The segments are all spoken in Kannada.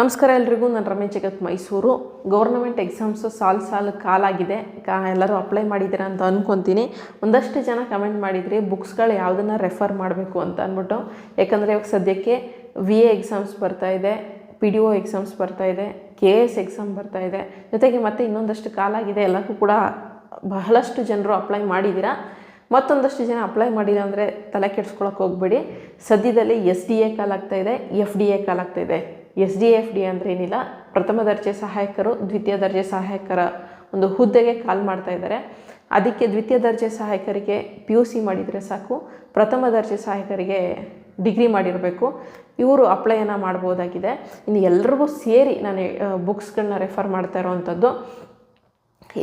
ನಮಸ್ಕಾರ ಎಲ್ರಿಗೂ, ನಾನು ರಮೇಶ್ ಜಗತ್ ಮೈಸೂರು. ಗೌರ್ನಮೆಂಟ್ ಎಕ್ಸಾಮ್ಸು ಸಾಲು ಸಾಲು ಕಾಲಾಗಿದೆ. ಕಾ, ಎಲ್ಲರೂ ಅಪ್ಲೈ ಮಾಡಿದ್ದೀರಾ ಅಂತ ಅಂದ್ಕೊತೀನಿ ಒಂದಷ್ಟು ಜನ ಕಮೆಂಟ್ ಮಾಡಿದ್ರಿ ಬುಕ್ಸ್ಗಳು ಯಾವುದನ್ನು ರೆಫರ್ ಮಾಡಬೇಕು ಅಂತ ಅಂದ್ಬಿಟ್ಟು. ಯಾಕಂದರೆ ಇವಾಗ ಸದ್ಯಕ್ಕೆ ವಿ ಎ ಎಕ್ಸಾಮ್ಸ್ ಬರ್ತಾ ಇದೆ, ಪಿ ಡಿ ಒ ಎಕ್ಸಾಮ್ಸ್ ಬರ್ತಾ ಇದೆ, ಕೆ ಎಸ್ ಎಕ್ಸಾಮ್ ಬರ್ತಾ ಇದೆ. ಜೊತೆಗೆ ಮತ್ತೆ ಇನ್ನೊಂದಷ್ಟು ಕಾಲಾಗಿದೆ. ಎಲ್ಲಕ್ಕೂ ಕೂಡ ಬಹಳಷ್ಟು ಜನರು ಅಪ್ಲೈ ಮಾಡಿದ್ದೀರಾ. ಮತ್ತೊಂದಷ್ಟು ಜನ ಅಪ್ಲೈ ಮಾಡಿಲ್ಲ ಅಂದರೆ ತಲೆ ಕೆಡ್ಸ್ಕೊಳಕ್ಕೆ ಹೋಗ್ಬೇಡಿ. ಸದ್ಯದಲ್ಲಿ ಎಸ್ ಡಿ ಎ ಕಾಲಾಗ್ತಾ ಇದೆ, ಎಫ್ ಡಿ ಎ ಕಾಲಾಗ್ತಾ ಇದೆ. ಎಸ್ ಡಿ ಎಫ್ ಡಿ ಅಂದರೆ ಏನಿಲ್ಲ, ಪ್ರಥಮ ದರ್ಜೆ ಸಹಾಯಕರು, ದ್ವಿತೀಯ ದರ್ಜೆ ಸಹಾಯಕರ ಒಂದು ಹುದ್ದೆಗೆ ಕಾಲ್ ಮಾಡ್ತಾ ಇದ್ದಾರೆ. ಅದಕ್ಕೆ ದ್ವಿತೀಯ ದರ್ಜೆ ಸಹಾಯಕರಿಗೆ ಪಿ ಯು ಸಿ ಮಾಡಿದರೆ ಸಾಕು, ಪ್ರಥಮ ದರ್ಜೆ ಸಹಾಯಕರಿಗೆ ಡಿಗ್ರಿ ಮಾಡಿರಬೇಕು. ಇವರು ಅಪ್ಲೈಯನ್ನು ಮಾಡ್ಬೋದಾಗಿದೆ. ಇನ್ನು ಎಲ್ರಿಗೂ ಸೇರಿ ನಾನು ಬುಕ್ಸ್ಗಳನ್ನ ರೆಫರ್ ಮಾಡ್ತಾ ಇರೋವಂಥದ್ದು.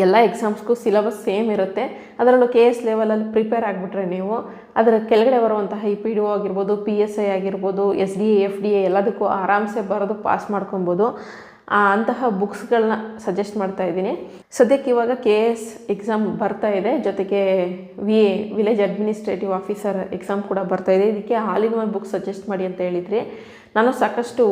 ಎಲ್ಲ ಎಕ್ಸಾಮ್ಸ್ಗೂ ಸಿಲಬಸ್ ಸೇಮ್ ಇರುತ್ತೆ. ಅದರಲ್ಲೂ ಕೆ ಎಸ್ ಲೆವೆಲಲ್ಲಿ ಪ್ರಿಪೇರ್ ಆಗಿಬಿಟ್ರೆ ನೀವು, ಅದರ ಕೆಳಗಡೆ ಬರುವಂತಹ ಈ ಪಿ ಡಿ ಒ ಆಗಿರ್ಬೋದು ಪಿ ಎಸ್ ಐ ಆಗಿರ್ಬೋದು S D A F D A ಎಲ್ಲದಕ್ಕೂ ಆರಾಮ್ಸೆ ಬರೋದು ಪಾಸ್ ಮಾಡ್ಕೊಬೋದು. ಅಂತಹ ಬುಕ್ಸ್ಗಳನ್ನ ಸಜೆಸ್ಟ್ ಮಾಡ್ತಾ ಇದ್ದೀನಿ. ಸದ್ಯಕ್ಕೆ ಇವಾಗ ಕೆ ಎಸ್ ಎಕ್ಸಾಮ್ ಬರ್ತಾ ಇದೆ. ಜೊತೆಗೆ V A village administrative officer exam ಕೂಡ ಬರ್ತಾ ಇದೆ. ಇದಕ್ಕೆ all in one book suggest ಮಾಡಿ ಅಂತ ಹೇಳಿದ್ರಿ. ನಾನು ಸಾಕಷ್ಟು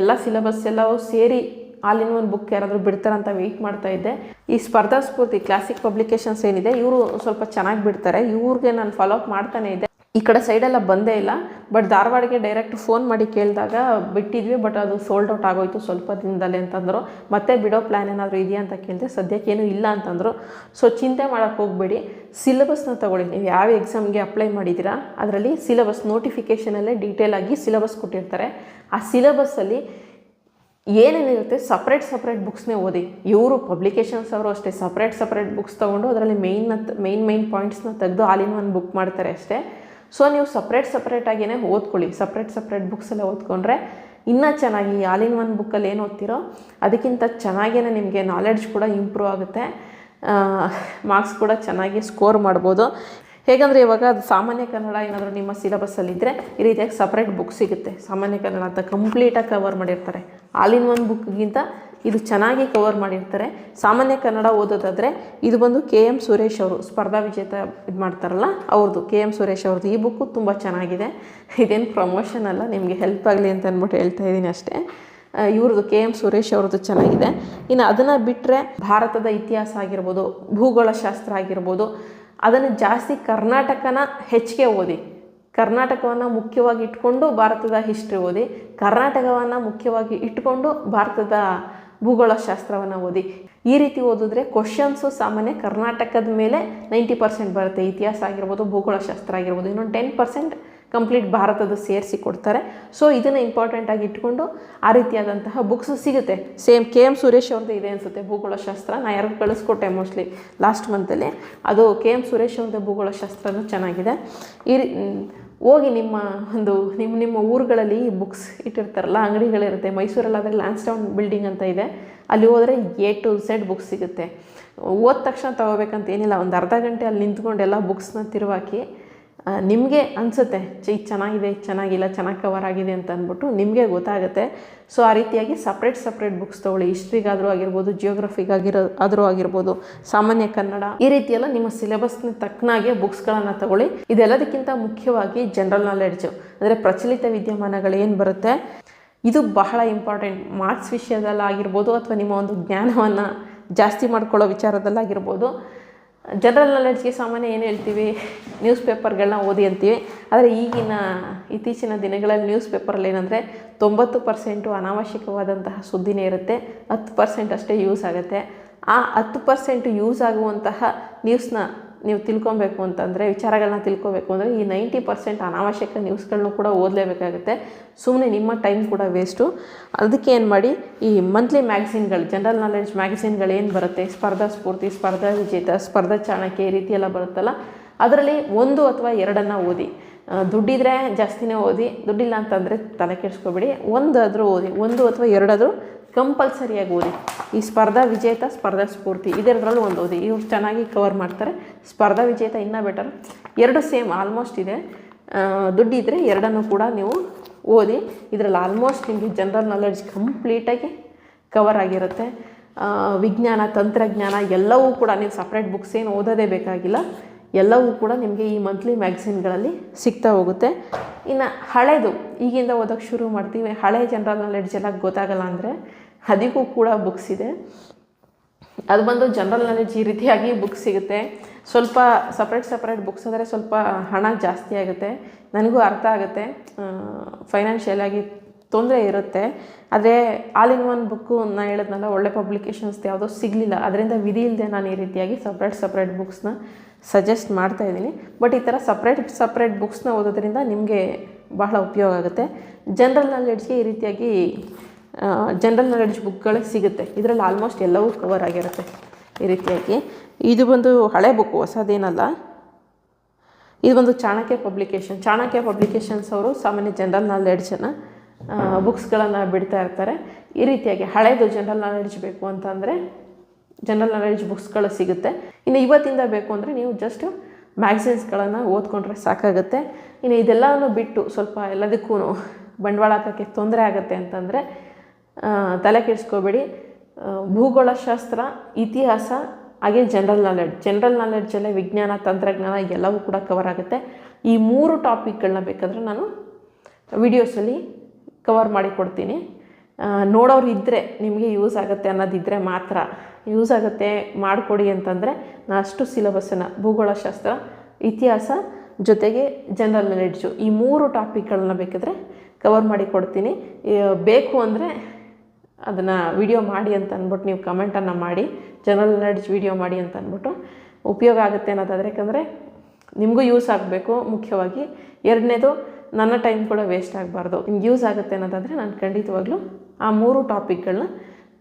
ಎಲ್ಲ ಸಿಲೆಬಸ್ ಎಲ್ಲವೂ ಸೇರಿ ಆಲ್ ಇನ್ ಒನ್ ಬುಕ್ ಯಾರಾದರೂ ಬಿಡ್ತಾರಂತ ವೆಯ್ಟ್ ಮಾಡ್ತಾ ಇದ್ದೆ. ಈ ಸ್ಪರ್ಧಾ ಸ್ಫೂರ್ತಿ ಕ್ಲಾಸಿಕ್ ಪಬ್ಲಿಕೇಶನ್ಸ್ ಏನಿದೆ, ಇವರು ಸ್ವಲ್ಪ ಚೆನ್ನಾಗಿ ಬಿಡ್ತಾರೆ. ಇವ್ರಿಗೆ ನಾನು ಫಾಲೋ ಅಪ್ ಮಾಡ್ತಾನೆ ಇದ್ದೆ. ಈ ಕಡೆ ಸೈಡೆಲ್ಲ ಬಂದೇ ಇಲ್ಲ. ಬಟ್ ಧಾರವಾಡಿಗೆ ಡೈರೆಕ್ಟ್ ಫೋನ್ ಮಾಡಿ ಕೇಳಿದಾಗ ಬಿಟ್ಟಿದ್ವಿ. ಬಟ್ ಅದು ಸೋಲ್ಡ್ ಔಟ್ ಆಗೋಯ್ತು ಸ್ವಲ್ಪ ದಿನದಲ್ಲಿ ಅಂತಂದರು. ಮತ್ತೆ ಬಿಡೋ ಪ್ಲ್ಯಾನ್ ಏನಾದರೂ ಇದೆಯಾ ಅಂತ ಕೇಳಿದೆ ಸದ್ಯಕ್ಕೇನು ಇಲ್ಲ ಅಂತಂದರು. ಸೊ ಚಿಂತೆ ಮಾಡೋಕ್ಕೆ ಹೋಗಬೇಡಿ. ಸಿಲೆಬಸ್ನ ತಗೊಳ್ಳಿ. ನೀವು ಯಾವ ಎಕ್ಸಾಮ್ಗೆ ಅಪ್ಲೈ ಮಾಡಿದ್ದೀರಾ ಅದರಲ್ಲಿ ಸಿಲೆಬಸ್ ನೋಟಿಫಿಕೇಷನಲ್ಲೇ ಡೀಟೇಲ್ ಆಗಿ ಸಿಲೆಬಸ್ ಕೊಟ್ಟಿರ್ತಾರೆ. ಆ ಸಿಲೆಬಸ್ಸಲ್ಲಿ ಏನೇನಿರುತ್ತೆ ಸಪ್ರೇಟ್ ಸಪ್ರೇಟ್ ಬುಕ್ಸ್ನೇ ಓದಿ. ಇವರು ಪಬ್ಲಿಕೇಶನ್ಸ್ ಅವರು ಅಷ್ಟೇ ಸಪ್ರೇಟ್ ಸಪ್ರೇಟ್ ಬುಕ್ಸ್ ತೊಗೊಂಡು ಅದರಲ್ಲಿ ಮೇಯ್ನ ಮೇಯ್ನ್ ಮೇಯ್ನ್ ಪಾಯಿಂಟ್ಸ್ನ ತೆಗೆದು ಆಲಿನ್ ಒನ್ ಬುಕ್ ಮಾಡ್ತಾರೆ ಅಷ್ಟೇ. ಸೊ ನೀವು ಸಪ್ರೇಟ್ ಸಪ್ರೇಟಾಗಿಯೇ ಓದ್ಕೊಳ್ಳಿ. ಸಪ್ರೇಟ್ ಸಪ್ರೇಟ್ ಬುಕ್ಸೆಲ್ಲ ಓದ್ಕೊಂಡ್ರೆ ಇನ್ನೂ ಚೆನ್ನಾಗಿ ಆಲಿನ್ ಒನ್ ಬುಕ್ಕಲ್ಲಿ ಏನು ಓದ್ತಿರೋ ಅದಕ್ಕಿಂತ ಚೆನ್ನಾಗೇ ನಿಮಗೆ ನಾಲೆಡ್ಜ್ ಕೂಡ ಇಂಪ್ರೂವ್ ಆಗುತ್ತೆ. ಮಾರ್ಕ್ಸ್ ಕೂಡ ಚೆನ್ನಾಗಿ ಸ್ಕೋರ್ ಮಾಡ್ಬೋದು. ಹೇಗಂದರೆ ಇವಾಗ ಅದು ಸಾಮಾನ್ಯ ಕನ್ನಡ ಏನಾದರೂ ನಿಮ್ಮ ಸಿಲೆಬಸ್ಸಲ್ಲಿದ್ದರೆ ಈ ರೀತಿಯಾಗಿ ಸಪ್ರೇಟ್ ಬುಕ್ ಸಿಗುತ್ತೆ. ಸಾಮಾನ್ಯ ಕನ್ನಡ ಅಂತ ಕಂಪ್ಲೀಟಾಗಿ ಕವರ್ ಮಾಡಿರ್ತಾರೆ. ಆಲ್ ಇನ್ ಒನ್ ಬುಕ್ಗಿಂತ ಇದು ಚೆನ್ನಾಗಿ ಕವರ್ ಮಾಡಿರ್ತಾರೆ. ಸಾಮಾನ್ಯ ಕನ್ನಡ ಓದೋದಾದರೆ ಇದು ಬಂದು ಕೆ ಎಂ ಸುರೇಶ್ ಅವರು, ಸ್ಪರ್ಧಾ ವಿಜೇತ ಇದು ಮಾಡ್ತಾರಲ್ಲ ಅವ್ರದ್ದು ಕೆ ಎಂ ಸುರೇಶ್ ಅವ್ರದ್ದು ಈ ಬುಕ್ಕು ತುಂಬ ಚೆನ್ನಾಗಿದೆ. ಇದೇನು ಪ್ರಮೋಷನ್ ಅಲ್ಲ, ನಿಮಗೆ ಹೆಲ್ಪ್ ಆಗಲಿ ಅಂತ ಅಂದ್ಬಿಟ್ಟು ಹೇಳ್ತಾ ಇದ್ದೀನಿ ಅಷ್ಟೇ. ಇವ್ರದ್ದು ಕೆ ಎಂ ಸುರೇಶ್ ಅವ್ರದ್ದು ಚೆನ್ನಾಗಿದೆ. ಇನ್ನು ಅದನ್ನು ಬಿಟ್ಟರೆ ಭಾರತದ ಇತಿಹಾಸ ಆಗಿರ್ಬೋದು, ಭೂಗೋಳಶಾಸ್ತ್ರ ಆಗಿರ್ಬೋದು, ಅದನ್ನು ಜಾಸ್ತಿ ಕರ್ನಾಟಕನ ಹೆಚ್ಚಿಗೆ ಓದಿ. ಕರ್ನಾಟಕವನ್ನು ಮುಖ್ಯವಾಗಿ ಇಟ್ಕೊಂಡು ಭಾರತದ ಹಿಸ್ಟ್ರಿ ಓದಿ, ಕರ್ನಾಟಕವನ್ನು ಮುಖ್ಯವಾಗಿ ಇಟ್ಕೊಂಡು ಭಾರತದ ಭೂಗೋಳಶಾಸ್ತ್ರವನ್ನು ಓದಿ. ಈ ರೀತಿ ಓದಿದ್ರೆ ಕ್ವಶನ್ಸು ಸಾಮಾನ್ಯ ಕರ್ನಾಟಕದ ಮೇಲೆ ನೈಂಟಿ ಪರ್ಸೆಂಟ್ ಬರುತ್ತೆ. ಇತಿಹಾಸ ಆಗಿರ್ಬೋದು, ಭೂಗೋಳಶಾಸ್ತ್ರ ಆಗಿರ್ಬೋದು, ಇನ್ನೊಂದು ಟೆನ್ ಪರ್ಸೆಂಟ್ ಕಂಪ್ಲೀಟ್ ಭಾರತದ ಸೇರಿಸಿ ಕೊಡ್ತಾರೆ. ಸೊ ಇದನ್ನು ಇಂಪಾರ್ಟೆಂಟಾಗಿ ಇಟ್ಕೊಂಡು ಆ ರೀತಿಯಾದಂತಹ ಬುಕ್ಸ್ ಸಿಗುತ್ತೆ. ಸೇಮ್ ಕೆ ಎಂ ಸುರೇಶ್ ಅವ್ರದ್ದು ಇದೆ ಅನಿಸುತ್ತೆ, ಭೂಗೋಳಶಾಸ್ತ್ರ. ನಾನು ಯಾರಿಗೂ ಕಳಿಸ್ಕೊಟ್ಟೆ ಮೋಸ್ಟ್ಲಿ ಲಾಸ್ಟ್ ಮಂತಲ್ಲಿ ಅದು ಕೆ ಎಂ ಸುರೇಶ್ ಅವ್ರದ್ದು ಭೂಗೋಳಶಾಸ್ತ್ರನೂ ಚೆನ್ನಾಗಿದೆ. ಈ ಹೋಗಿ ನಿಮ್ಮ ಒಂದು ನಿಮ್ಮ ನಿಮ್ಮ ಊರುಗಳಲ್ಲಿ ಬುಕ್ಸ್ ಇಟ್ಟಿರ್ತಾರಲ್ಲ, ಅಂಗಡಿಗಳಿರುತ್ತೆ ಮೈಸೂರಲ್ಲಾದರೆ ಲ್ಯಾನ್ಸ್ಟೌನ್ ಬಿಲ್ಡಿಂಗ್ ಅಂತ ಇದೆ. ಅಲ್ಲಿ ಹೋದರೆ ಎ ಟು ಝೆಡ್ ಬುಕ್ಸ್ ಸಿಗುತ್ತೆ. ಓದ ತಕ್ಷಣ ತೊಗೋಬೇಕಂತ ಏನಿಲ್ಲ, ಒಂದು ಅರ್ಧ ಗಂಟೆ ಅಲ್ಲಿ ನಿಂತ್ಕೊಂಡು ಎಲ್ಲ ಬುಕ್ಸ್ನ ತಿರುವಾಕಿ ನಿಮಗೆ ಅನಿಸುತ್ತೆ ಚೈ ಚೆನ್ನಾಗಿದೆ, ಚೆನ್ನಾಗಿಲ್ಲ, ಚೆನ್ನಾಗಿ ಕವರ್ ಆಗಿದೆ ಅಂತ ಅಂದ್ಬಿಟ್ಟು ನಿಮಗೆ ಗೊತ್ತಾಗುತ್ತೆ. ಸೊ ಆ ರೀತಿಯಾಗಿ ಸಪ್ರೇಟ್ ಸಪ್ರೇಟ್ ಬುಕ್ಸ್ ತೊಗೊಳ್ಳಿ. ಹಿಸ್ಟ್ರಿಗಾದರೂ ಆಗಿರ್ಬೋದು ಜಿಯೋಗ್ರಫಿಗಾಗಿರೋ ಆದರೂ ಆಗಿರ್ಬೋದು, ಸಾಮಾನ್ಯ ಕನ್ನಡ, ಈ ರೀತಿಯೆಲ್ಲ ನಿಮ್ಮ ಸಿಲೆಬಸ್ನ ತಕ್ಕನಾಗೆ ಬುಕ್ಸ್ಗಳನ್ನು ತಗೊಳ್ಳಿ. ಇದೆಲ್ಲದಕ್ಕಿಂತ ಮುಖ್ಯವಾಗಿ ಜನರಲ್ ನಾಲೆಡ್ಜು ಅಂದರೆ ಪ್ರಚಲಿತ ವಿದ್ಯಮಾನಗಳು ಏನು ಬರುತ್ತೆ? ಇದು ಬಹಳ ಇಂಪಾರ್ಟೆಂಟ್ ಮಾರ್ಕ್ಸ್ ವಿಷಯದಲ್ಲಾಗಿರ್ಬೋದು ಅಥವಾ ನಿಮ್ಮ ಒಂದು ಜ್ಞಾನವನ್ನು ಜಾಸ್ತಿ ಮಾಡ್ಕೊಳ್ಳೋ ವಿಚಾರದಲ್ಲಾಗಿರ್ಬೋದು. ಜನರಲ್ ನಾಲೆಡ್ಜ್ಗೆ ಸಾಮಾನ್ಯ ಏನು ಹೇಳ್ತೀವಿ? ನ್ಯೂಸ್ ಪೇಪರ್ಗಳನ್ನ ಓದಿ ಅಂತೀವಿ. ಆದರೆ ಈಗಿನ ಇತ್ತೀಚಿನ ದಿನಗಳಲ್ಲಿ ನ್ಯೂಸ್ ಪೇಪರಲ್ಲಿ ಏನಂದರೆ ತೊಂಬತ್ತು ಪರ್ಸೆಂಟು ಅನಾವಶ್ಯಕವಾದಂತಹ ಸುದ್ದಿನೇ ಇರುತ್ತೆ. ಹತ್ತು ಪರ್ಸೆಂಟ್ ಅಷ್ಟೇ ಯೂಸ್ ಆಗುತ್ತೆ. ಆ ಹತ್ತು ಪರ್ಸೆಂಟ್ ಯೂಸ್ ಆಗುವಂತಹ ನ್ಯೂಸ್ನ ನೀವು ತಿಳ್ಕೊಬೇಕು ಅಂತಂದರೆ ವಿಚಾರಗಳನ್ನ ತಿಳ್ಕೊಬೇಕು ಅಂದರೆ, ಈ ನೈಂಟಿ ಪರ್ಸೆಂಟ್ ಅನಾವಶ್ಯಕ ನ್ಯೂಸ್ಗಳನ್ನೂ ಕೂಡ ಓದಲೇಬೇಕಾಗುತ್ತೆ. ಸುಮ್ಮನೆ ನಿಮ್ಮ ಟೈಮ್ ಕೂಡ ವೇಸ್ಟು. ಅದಕ್ಕೆ ಏನು ಮಾಡಿ, ಈ ಮಂತ್ಲಿ ಮ್ಯಾಗ್ಝಿನ್ಗಳು, ಜನರಲ್ ನಾಲೆಡ್ಜ್ ಮ್ಯಾಗ್ಝಿನ್ಗಳು ಏನು ಬರುತ್ತೆ? ಸ್ಪರ್ಧಾ ಸ್ಫೂರ್ತಿ, ಸ್ಪರ್ಧಾ ವಿಜೇತ, ಸ್ಪರ್ಧಾ ಚಾಣಕ್ಯ ಈ ರೀತಿ ಎಲ್ಲ ಬರುತ್ತಲ್ಲ, ಅದರಲ್ಲಿ ಒಂದು ಅಥವಾ ಎರಡನ್ನು ಓದಿ. ದುಡ್ಡಿದ್ರೆ ಜಾಸ್ತಿನೇ ಓದಿ, ದುಡ್ಡಿಲ್ಲ ಅಂತಂದರೆ ತಲೆ ಕೆಡಿಸ್ಕೊಬೇಡಿ. ಒಂದಾದರೂ ಓದಿ, ಒಂದು ಅಥವಾ ಎರಡಾದರೂ ಕಂಪಲ್ಸರಿಯಾಗಿ ಓದಿ. ಈ ಸ್ಪರ್ಧಾ ವಿಜೇತ, ಸ್ಪರ್ಧಾ ಸ್ಫೂರ್ತಿ ಇದರದ್ರಲ್ಲೂ ಒಂದು ಓದಿ. ಇವ್ರು ಚೆನ್ನಾಗಿ ಕವರ್ ಮಾಡ್ತಾರೆ. ಸ್ಪರ್ಧಾ ವಿಜೇತ ಇನ್ನೂ ಬೆಟರ್ ಎರಡು ಸೇಮ್ ಆಲ್ಮೋಸ್ಟ್ ಇದೆ. ದುಡ್ಡಿದ್ದರೆ ಎರಡನ್ನೂ ಕೂಡ ನೀವು ಓದಿ. ಇದರಲ್ಲಿ ಆಲ್ಮೋಸ್ಟ್ ನಿಮಗೆ ಜನರಲ್ ನಾಲೆಡ್ಜ್ ಕಂಪ್ಲೀಟಾಗಿ ಕವರ್ ಆಗಿರುತ್ತೆ. ವಿಜ್ಞಾನ, ತಂತ್ರಜ್ಞಾನ ಎಲ್ಲವೂ ಕೂಡ ನೀವು ಸಪ್ರೇಟ್ ಬುಕ್ಸ್ ಏನು ಓದೋದೇ ಬೇಕಾಗಿಲ್ಲ. ಎಲ್ಲವೂ ಕೂಡ ನಿಮಗೆ ಈ ಮಂತ್ಲಿ ಮ್ಯಾಗ್ಝಿನ್ಗಳಲ್ಲಿ ಸಿಗ್ತಾ ಹೋಗುತ್ತೆ. ಇನ್ನು ಹಳೇದು, ಈಗಿಂದ ಓದೋಕ್ಕೆ ಶುರು ಮಾಡ್ತೀವಿ. ಹಳೆ ಜನರಲ್ ನಾಲೆಡ್ಜ್ ಎಲ್ಲ ಗೊತ್ತಾಗಲ್ಲ ಅಂದರೆ ಅದಕ್ಕೂ ಕೂಡ ಬುಕ್ಸ್ ಇದೆ. ಅದು ಬಂದು ಜನರಲ್ ನಾಲೆಜ್ ಈ ರೀತಿಯಾಗಿ ಬುಕ್ಸ್ ಸಿಗುತ್ತೆ. ಸ್ವಲ್ಪ ಸಪ್ರೇಟ್ ಸಪ್ರೇಟ್ ಬುಕ್ಸ್ ಅಂದರೆ ಸ್ವಲ್ಪ ಹಣ ಜಾಸ್ತಿ ಆಗುತ್ತೆ. ನನಗೂ ಅರ್ಥ ಆಗುತ್ತೆ. ಫೈನಾನ್ಷಿಯಲ್ ಆಗಿ ತೊಂದರೆ ಇರುತ್ತೆ. ಆದರೆ ಆಲ್ ಇನ್ ಒನ್ ಬುಕ್ಕು ನಾನು ಹೇಳಿದ್ನಲ್ಲ, ಒಳ್ಳೆ ಪಬ್ಲಿಕೇಶನ್ಸ್ ಯಾವುದೋ ಸಿಗಲಿಲ್ಲ. ಅದರಿಂದ ವಿಧಿ ಇಲ್ಲದೆ ನಾನು ಈ ರೀತಿಯಾಗಿ ಸಪ್ರೇಟ್ ಸಪ್ರೇಟ್ ಬುಕ್ಸ್ನ ಸಜೆಸ್ಟ್ ಮಾಡ್ತಾ ಇದ್ದೀನಿ. ಬಟ್ ಈ ಥರ ಸಪ್ರೇಟ್ ಸಪ್ರೇಟ್ ಬುಕ್ಸ್ನ ಓದೋದ್ರಿಂದ ನಿಮಗೆ ಬಹಳ ಉಪಯೋಗ ಆಗುತ್ತೆ. ಜನರಲ್ ನಾಲೆಡ್ಜ್ಗೆ ಈ ರೀತಿಯಾಗಿ ಜನರಲ್ ನಾಲೆಡ್ಜ್ ಬುಕ್ಗಳೇ ಸಿಗುತ್ತೆ. ಇದರಲ್ಲಿ ಆಲ್ಮೋಸ್ಟ್ ಎಲ್ಲವೂ ಕವರ್ ಆಗಿರುತ್ತೆ ಈ ರೀತಿಯಾಗಿ. ಇದು ಬಂದು ಹಳೆ ಬುಕ್ ಹೊಸದೇನಲ್ಲ. ಇದು ಒಂದು ಚಾಣಕ್ಯ ಪಬ್ಲಿಕೇಶನ್ ಚಾಣಕ್ಯ ಪಬ್ಲಿಕೇಶನ್ಸ್ ಅವರು ಸಾಮಾನ್ಯ ಜನರಲ್ ನಾಲೆಡ್ಜನ್ನು ಬುಕ್ಸ್ಗಳನ್ನು ಬಿಡ್ತಾ ಇರ್ತಾರೆ. ಈ ರೀತಿಯಾಗಿ ಹಳೇದು ಜನರಲ್ ನಾಲೆಡ್ಜ್ ಬೇಕು ಅಂತಂದರೆ ಜನರಲ್ ನಾಲೆಡ್ಜ್ ಬುಕ್ಸ್ಗಳು ಸಿಗುತ್ತೆ. ಇನ್ನು ಇವತ್ತಿಂದ ಬೇಕು ಅಂದರೆ ನೀವು ಜಸ್ಟ್ ಮ್ಯಾಗ್ಝಿನ್ಸ್ಗಳನ್ನು ಓದ್ಕೊಂಡ್ರೆ ಸಾಕಾಗುತ್ತೆ. ಇನ್ನು ಇದೆಲ್ಲವನ್ನು ಬಿಟ್ಟು ಸ್ವಲ್ಪ ಎಲ್ಲದಕ್ಕೂ ಬಂಡವಾಳ ಹಾಕೋಕ್ಕೆ ತೊಂದರೆ ಆಗುತ್ತೆ ಅಂತಂದರೆ ತಲೆ ಕೆಡಿಸ್ಕೋಬೇಡಿ. ಭೂಗೋಳಶಾಸ್ತ್ರ ಇತಿಹಾಸ, ಹಾಗೆ ಜನರಲ್ ನಾಲೆಡ್ಜ್ ಜನರಲ್ ನಾಲೆಡ್ಜಲ್ಲೇ ವಿಜ್ಞಾನ, ತಂತ್ರಜ್ಞಾನ ಎಲ್ಲವೂ ಕೂಡ ಕವರ್ ಆಗುತ್ತೆ. ಈ ಮೂರು ಟಾಪಿಕ್ಗಳನ್ನ ಬೇಕಾದರೆ ನಾನು ವಿಡಿಯೋಸಲ್ಲಿ ಕವರ್ ಮಾಡಿಕೊಡ್ತೀನಿ ನೋಡೋರು ಇದ್ದರೆ ನಿಮಗೆ ಯೂಸ್ ಆಗುತ್ತೆ ಅನ್ನೋದಿದ್ದರೆ ಮಾತ್ರ. ಯೂಸ್ ಆಗುತ್ತೆ ಮಾಡಿಕೊಡಿ ಅಂತಂದರೆ ನಾನು ಅಷ್ಟು ಸಿಲೆಬಸ್ಸನ್ನು ಭೂಗೋಳಶಾಸ್ತ್ರ ಇತಿಹಾಸ ಜೊತೆಗೆ ಜನರಲ್ ನಾಲೆಡ್ಜು ಈ ಮೂರು ಟಾಪಿಕ್ಗಳನ್ನ ಬೇಕಾದರೆ ಕವರ್ ಮಾಡಿ ಕೊಡ್ತೀನಿ. ಬೇಕು ಅಂದರೆ ಅದನ್ನು ವಿಡಿಯೋ ಮಾಡಿ ಅಂತ ಅಂದ್ಬಿಟ್ಟು ನೀವು ಕಮೆಂಟನ್ನು ಮಾಡಿ ಜನರಲ್ ನಾಲೆಡ್ಜ್ ವಿಡಿಯೋ ಮಾಡಿ ಅಂತ ಅಂದ್ಬಿಟ್ಟು ಉಪಯೋಗ ಆಗುತ್ತೆ ಅನ್ನೋದಾದರೆ, ಯಾಕಂದರೆ ನಿಮಗೂ ಯೂಸ್ ಆಗಬೇಕು ಮುಖ್ಯವಾಗಿ. ಎರಡನೇದು, ನನ್ನ ಟೈಮ್ ಕೂಡ ವೇಸ್ಟ್ ಆಗಬಾರ್ದು. ನಿಮ್ಗೆ ಯೂಸ್ ಆಗುತ್ತೆ ಅನ್ನೋದಾದರೆ ನಾನು ಖಂಡಿತವಾಗ್ಲೂ ಆ ಮೂರು ಟಾಪಿಕ್ಗಳನ್ನ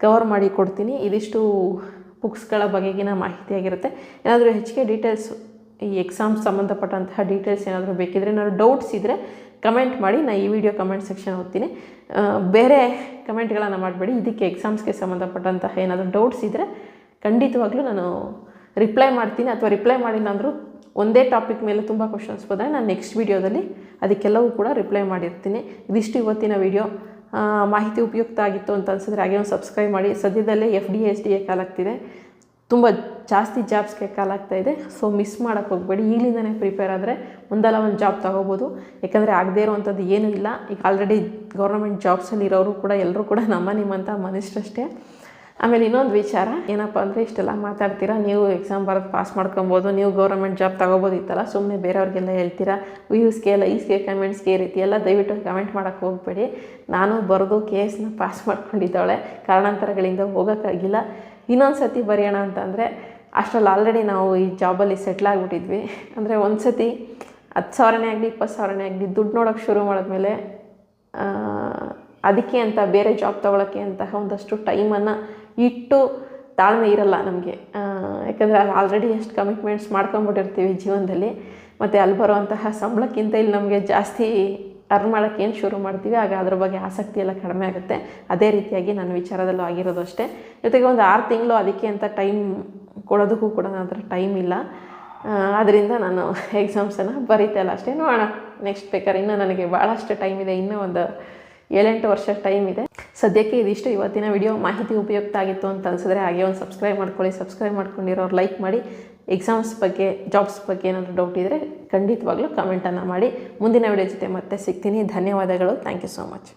ಕವರ್ ಮಾಡಿ ಕೊಡ್ತೀನಿ. ಇದಿಷ್ಟು ಬುಕ್ಸ್ಗಳ ಬಗೆಗಿನ ಮಾಹಿತಿಯಾಗಿರುತ್ತೆ ಏನಾದರೂ ಹೆಚ್ಚಿಗೆ ಡೀಟೇಲ್ಸ್ ಈ ಎಕ್ಸಾಮ್ಸ್ ಸಂಬಂಧಪಟ್ಟಂತಹ ಡೀಟೇಲ್ಸ್ ಏನಾದರೂ ಬೇಕಿದ್ರೆ ಏನಾದರೂ ಡೌಟ್ಸ್ ಇದ್ದರೆ ಕಮೆಂಟ್ ಮಾಡಿ ನಾನು ಈ ವಿಡಿಯೋ ಕಮೆಂಟ್ ಸೆಕ್ಷನ್ ಓದ್ತೀನಿ. ಬೇರೆ ಕಮೆಂಟ್ಗಳನ್ನು ಮಾಡಬೇಡಿ. ಇದಕ್ಕೆ ಎಕ್ಸಾಮ್ಸ್ಗೆ ಸಂಬಂಧಪಟ್ಟಂತಹ ಏನಾದರೂ ಡೌಟ್ಸ್ ಇದ್ದರೆ ಖಂಡಿತವಾಗ್ಲೂ ನಾನು ರಿಪ್ಲೈ ಮಾಡ್ತೀನಿ. ಅಥವಾ ರಿಪ್ಲೈ ಮಾಡಿಲ್ಲ ಅಂದರೂ ಒಂದೇ ಟಾಪಿಕ್ ಮೇಲೆ ತುಂಬ ಕ್ವಶನ್ಸ್ ಬಂದರೆ ನಾನು ನೆಕ್ಸ್ಟ್ ವೀಡಿಯೋದಲ್ಲಿ ಅದಕ್ಕೆಲ್ಲವೂ ಕೂಡ ರಿಪ್ಲೈ ಮಾಡಿರ್ತೀನಿ. ಇದಿಷ್ಟು ಇವತ್ತಿನ ವಿಡಿಯೋ ಮಾಹಿತಿ ಉಪಯುಕ್ತ ಆಗಿತ್ತು ಅಂತ ಅನ್ಸಿದ್ರೆ ಹಾಗೆ ಒಂದು ಸಬ್ಸ್ಕ್ರೈಬ್ ಮಾಡಿ. ಸದ್ಯದಲ್ಲೇ F D S D A ಕಾಲಾಗ್ತಿದೆ ತುಂಬ ಜಾಸ್ತಿ ಜಾಬ್ಸ್ಗೆ ಕಾಲಾಗ್ತಾ ಇದೆ. ಸೊ ಮಿಸ್ ಮಾಡೋಕ್ಕೆ ಹೋಗಬೇಡಿ. ಈಗಲಿಂದನೇ ಪ್ರಿಪೇರ್ ಆದರೆ ಒಂದಲ್ಲ ಒಂದು ಜಾಬ್ ತೊಗೋಬೋದು. ಯಾಕಂದರೆ ಆಗದೇ ಇರುವಂಥದ್ದು ಏನೂ ಇಲ್ಲ. ಈಗ ಆಲ್ರೆಡಿ ಗೌರ್ಮೆಂಟ್ ಜಾಬ್ಸಲ್ಲಿ ಇರೋರು ಕೂಡ ಎಲ್ಲರೂ ಕೂಡ ನಮ್ಮ ನಿಮ್ಮಂಥ ಮನುಷ್ಯರಷ್ಟೇ. ಆಮೇಲೆ ಇನ್ನೊಂದು ವಿಚಾರ, ಏನಪ್ಪ ಅಂದರೆ ಇಷ್ಟೆಲ್ಲ ಮಾತಾಡ್ತೀರಾ? ನೀವು ಎಕ್ಸಾಮ್ ಬರೋದು ಪಾಸ್ ಮಾಡ್ಕೊಬೋದು, ನೀವು ಗೌರ್ಮೆಂಟ್ ಜಾಬ್ ತೊಗೋಬೋದಿತ್ತಲ್ಲ ಸುಮ್ಮನೆ ಬೇರೆಯವ್ರಿಗೆಲ್ಲ ಹೇಳ್ತೀರಾ? ವ್ಯೂಸ್ಗೆ ಲೈಸ್ಗೆ ಕಮೆಂಟ್ಸ್ಗೆ ಈ ರೀತಿ ಎಲ್ಲ ದಯವಿಟ್ಟು ಕಮೆಂಟ್ ಮಾಡೋಕ್ಕೆ ಹೋಗಬೇಡಿ. ನಾನು ಬರೆದು ಕೇಸ್ನ ಪಾಸ್ ಮಾಡ್ಕೊಂಡಿದ್ದಾಳೆ ಕಾರಣಾಂತರಗಳಿಂದ ಹೋಗೋಕ್ಕಾಗಿಲ್ಲ. ಇನ್ನೊಂದು ಸತಿ ಬರೆಯೋಣ ಅಂತಂದರೆ ಅಷ್ಟರಲ್ಲಿ ಆಲ್ರೆಡಿ ನಾವು ಈ ಜಾಬಲ್ಲಿ ಸೆಟ್ಲ್ ಆಗಿಬಿಟ್ಟಿದ್ವಿ. ಅಂದರೆ ಒಂದು ಸತಿ ಹತ್ತು ಸಾವಿರನೇ ಆಗಲಿ, ಇಪ್ಪತ್ತು ಸಾವಿರನೇ ಆಗಲಿ ದುಡ್ಡು ನೋಡೋಕ್ಕೆ ಶುರು ಮಾಡಿದ್ಮೇಲೆ ಅದಕ್ಕೆ ಅಂತ ಬೇರೆ ಜಾಬ್ ತೊಗೊಳಕ್ಕೆ ಅಂತಹ ಒಂದಷ್ಟು ಟೈಮನ್ನು ಇಟ್ಟು ತಾಳ್ಮೆ ಇರಲ್ಲ ನಮಗೆ. ಯಾಕಂದರೆ ಆಲ್ರೆಡಿ ಎಷ್ಟು ಕಮಿಟ್ಮೆಂಟ್ಸ್ ಮಾಡ್ಕೊಂಬಿಟ್ಟಿರ್ತೀವಿ ಜೀವನದಲ್ಲಿ. ಮತ್ತು ಅಲ್ಲಿ ಬರುವಂತಹ ಸಂಬಳಕ್ಕಿಂತ ಇಲ್ಲಿ ನಮಗೆ ಜಾಸ್ತಿ ಅರ್ನ್ ಮಾಡೋಕ್ಕೆ ಏನು ಶುರು ಮಾಡ್ತೀವಿ, ಆಗ ಅದ್ರ ಬಗ್ಗೆ ಆಸಕ್ತಿ ಎಲ್ಲ ಕಡಿಮೆ ಆಗುತ್ತೆ. ಅದೇ ರೀತಿಯಾಗಿ ನನ್ನ ವಿಚಾರದಲ್ಲೂ ಆಗಿರೋದು ಅಷ್ಟೇ. ಜೊತೆಗೆ ಒಂದು ಆರು ತಿಂಗಳು ಅದಕ್ಕೆ ಅಂತ ಟೈಮ್ ಕೊಡೋದಕ್ಕೂ ಕೂಡ ನನ್ನ ಹತ್ರ ಟೈಮ್ ಇಲ್ಲ. ಅದರಿಂದ ನಾನು ಎಕ್ಸಾಮ್ಸನ್ನು ಬರೀತಾ ಇಲ್ಲ ಅಷ್ಟೇ. ನೋಡೋಣ ನೆಕ್ಸ್ಟ್ ಬೇಕಾದ್ರೆ ಇನ್ನೂ ನನಗೆ ಭಾಳಷ್ಟು ಟೈಮ್ ಇದೆ. ಇನ್ನೂ ಒಂದು ಏಳೆಂಟು ವರ್ಷ ಟೈಮ್ ಇದೆ. ಸದ್ಯಕ್ಕೆ ಇದಿಷ್ಟು. ಇವತ್ತಿನ ವಿಡಿಯೋ ಮಾಹಿತಿ ಉಪಯುಕ್ತ ಆಗಿತ್ತು ಅಂತ ಅನಿಸಿದ್ರೆ ಹಾಗೆ ಒಂದು ಸಬ್ಸ್ಕ್ರೈಬ್ ಮಾಡ್ಕೊಳ್ಳಿ. ಸಬ್ಸ್ಕ್ರೈಬ್ ಮಾಡ್ಕೊಂಡಿರೋರು ಲೈಕ್ ಮಾಡಿ. ಎಕ್ಸಾಮ್ಸ್ ಬಗ್ಗೆ ಜಾಬ್ಸ್ ಬಗ್ಗೆ ಏನಾದರೂ ಡೌಟ್ ಇದ್ದರೆ ಖಂಡಿತವಾಗ್ಲೂ ಕಮೆಂಟನ್ನು ಮಾಡಿ. ಮುಂದಿನ ವಿಡಿಯೋ ಜೊತೆ ಮತ್ತೆ ಸಿಗ್ತೀನಿ. ಧನ್ಯವಾದಗಳು. Thank you so much